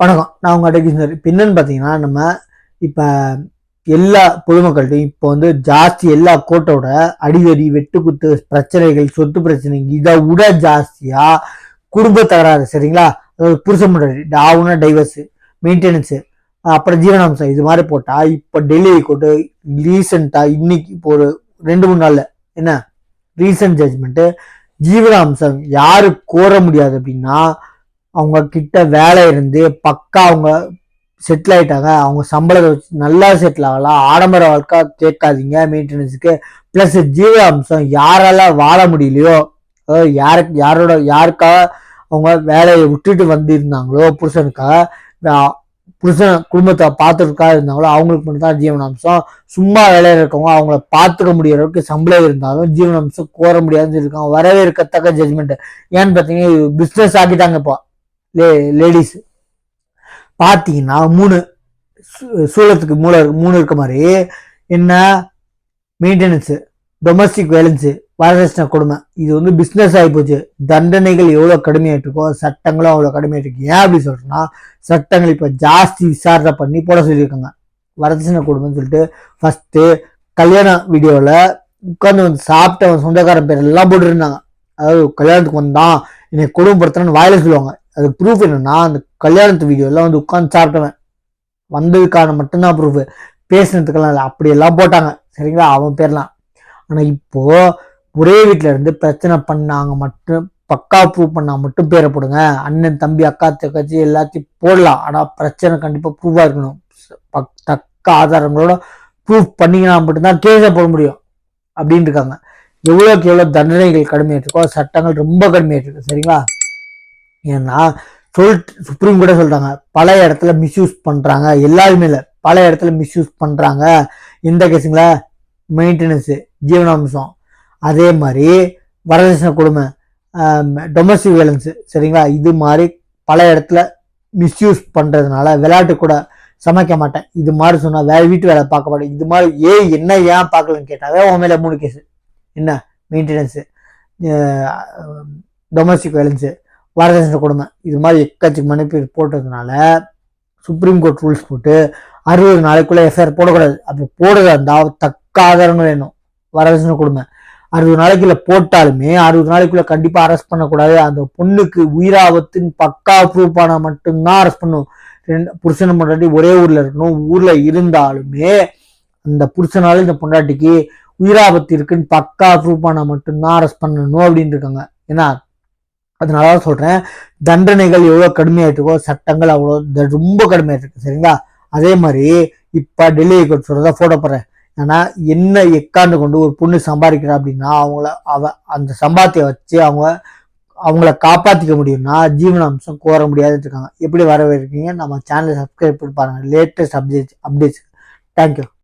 வணக்கம். நான் உங்கள் அடகிஸ்னர் இப்போ என்னன்னு பார்த்தீங்கன்னா நம்ம இப்போ எல்லா பொதுமக்கள்கிட்டையும் இப்போ வந்து ஜாஸ்தி எல்லா கோட்டோட அடிதடி வெட்டுக்குத்து பிரச்சனைகள் சொத்து பிரச்சனைகள் இதை விட ஜாஸ்தியாக குடும்ப தகராறு சரிங்களா? அதாவது புருஷன் முன்னாடி டாவுனா டைவர்ஸு மெயின்டெனன்ஸு அப்புறம் ஜீவனாம்சம் இது மாதிரி போட்டால் இப்போ டெல்லி கோர்ட்டு ரீசெண்டாக இன்னைக்கு இப்போ ஒரு ரெண்டு மூணு நாளில் என்ன? ரீசன்ட் ஜட்ஜ்மெண்ட்டு ஜீவனாம்சம் யாரு கோர முடியாது அப்படின்னா அவங்க கிட்ட வேலை இருந்து பக்கா அவங்க செட்டில் ஆயிட்டாங்க. அவங்க சம்பளத்தை வச்சு நல்லா செட்டில் ஆகலாம். ஆடம்பர வாழ்க்கை கேட்காதீங்க. மெயின்டெனன்ஸுக்கு ப்ளஸ் ஜீவ அம்சம் யாரால வாழ முடியலையோ அதாவது யாருக்கு யாரோட யாருக்காக அவங்க வேலையை விட்டுட்டு வந்திருந்தாங்களோ புருஷனுக்காக புருஷன் குடும்பத்தை பார்த்துருக்காக இருந்தாங்களோ அவங்களுக்கு மட்டும்தான் ஜீவனாம்சம். சும்மா வேலையில் இருக்கவங்க அவங்கள பார்த்துக்க முடியற அளவுக்கு சம்பளம் இருந்தாலும் ஜீவனாம்சம் கோர முடியாதுன்னு சொல்லியிருக்காங்க. வரவேற்கத்தக்க ஜட்மெண்ட் ஏன்னு பார்த்தீங்கன்னா பிஸ்னஸ் ஆக்கிட்டாங்க இப்போ. லே லேடிஸ். பார்த்தீங்கன்னா மூணு சூ- சூழத்துக்கு மூணு மூணு இருக்க மாதிரி என்ன மெயின்டெனன்ஸு டொமஸ்டிக் வேலன்ஸு வரதட்சணை கொடுமை. இது வந்து பிஸ்னஸ் ஆகி போச்சு. தண்டனைகள் எவ்வளோ கடுமையாக இருக்கோ சட்டங்களும் அவ்வளோ கடுமையாக இருக்கு. ஏன் அப்படி சொல்கிறேன்னா சட்டங்கள் இப்போ ஜாஸ்தி விசாரணை பண்ணி போட சொல்லியிருக்காங்க. வரதட்சணை கொடுமைன்னு சொல்லிட்டு ஃபர்ஸ்ட்டு கல்யாண வீடியோவில் உட்காந்து வந்து சாப்பிட்டவன் சொந்தக்காரன் பேர் எல்லாம் போட்டுருந்தாங்க. அதாவது கல்யாணத்துக்கு வந்தான் என்னை கொடுமைப்படுத்துறேன்னு வாயில சொல்லுவாங்க. அது ப்ரூஃப் என்னன்னா அந்த கல்யாணத்து வீடியோலாம் வந்து உட்காந்து சாப்பிட்டவன். வந்ததுக்கான மட்டும்தான் ப்ரூஃப் பேசுனதுக்கெல்லாம் இல்லை. அப்படியெல்லாம் போட்டாங்க. சரிங்களா? அவன் பேர்லாம். ஆனால் இப்போது ஒரே வீட்டில் இருந்து பிரச்சனை பண்ணாங்க மட்டும் பக்கா ப்ரூவ் பண்ணால் மட்டும் பேரை போடுங்க. அண்ணன் தம்பி அக்கா தக்காச்சி எல்லாத்தையும் போடலாம். ஆனால் பிரச்சனை கண்டிப்பாக ப்ரூவாக இருக்கணும். பக்- தக்க ஆதாரங்களோட ப்ரூஃப் பண்ணிங்கன்னா மட்டும்தான் கேஸை போட முடியும். அப்படின்னு இருக்காங்க. எவ்வளோக்கு எவ்வளோ தண்டனைகள் கடுமையாக இருக்கோ சட்டங்கள் ரொம்ப கடுமையாக இருக்கு. சரிங்களா? ஏன்னா சொல் சுப்ரீம் கூட சொல்கிறாங்க பல இடத்துல மிஸ்யூஸ் பண்ணுறாங்க எல்லாருமே இல்லை பல இடத்துல மிஸ்யூஸ் பண்ணுறாங்க இந்த கேஸுங்கள மெயின்டெனன்ஸு ஜீவனாம்சம். அதே மாதிரி வரதட்சணை கொடுமை டொமஸ்டிக் வேலன்ஸு சரிங்களா? இது மாதிரி பல இடத்துல மிஸ்யூஸ் பண்ணுறதுனால விளையாட்டு கூட சமைக்க மாட்டேன். இது மாதிரி சொன்னால் வேற வீட்டு வேலை பார்க்க மாட்டேன். இது மாதிரி ஏன் என்ன ஏன் பார்க்கலன்னு கேட்டாவே உன் மூணு கேஸு என்ன? மெயின்டெனன்ஸு டொமஸ்டிக் வேலன்ஸு வரதட்சணை கொடுமை. இது மாதிரி எக்கச்சக்கமான மனுப்பீர் போட்டதுனால சுப்ரீம் கோர்ட் ரூல்ஸ் போட்டு அறுபது நாளைக்குள்ளே எஃப்ஐஆர் போடக்கூடாது. அப்படி போடுறதா இருந்தால் தக்க ஆதாரங்கள் வேணும். வரதட்சணை கொடுமை. அறுபது நாளைக்குள்ள போட்டாலுமே அறுபது நாளைக்குள்ள கண்டிப்பாக அரெஸ்ட் பண்ணக்கூடாது. அந்த பொண்ணுக்கு உயிராபத்துன்னு பக்கா ப்ரூவ் பண்ணா மட்டும்தான் அரெஸ்ட் பண்ணும். ரெண்டு புருஷன் பொண்டாட்டி ஒரே ஊரில் இருக்கணும். ஊரில் இருந்தாலுமே அந்த புருஷனால இந்த பொண்டாட்டிக்கு உயிராபத்து இருக்குன்னு பக்கா ப்ரூவ் ஆனால் மட்டும்தான் அரெஸ்ட் பண்ணணும் அப்படின்னு இருக்காங்க. ஏன்னா அதனால தான் சொல்றேன் தண்டனைகள் எவ்வளோ கடுமையாக இருக்கோ சட்டங்கள் அவ்வளோ ரொம்ப கடுமையாக இருக்கு சரிங்களா? அதே மாதிரி இப்போ டெல்லி கோர்ட் சொல்கிறதா போட போடுறேன். ஏன்னா என்ன எக்காண்டு கொண்டு ஒரு பொண்ணு சம்பாதிக்கிறா அப்படின்னா அவங்கள அவ அந்த சம்பாத்திய வச்சு அவங்க அவங்கள காப்பாற்றிக்க முடியும்னா ஜீவனாம்சம் கோர முடியாதுன்னு இருக்காங்க எப்படி வரவேற்கீங்க நம்ம சேனலை சப்ஸ்கிரைப் பண்ணி பாருங்கள் லேட்டஸ்ட் அப்டேட்ஸ் அப்டேட்ஸ் தேங்க்யூ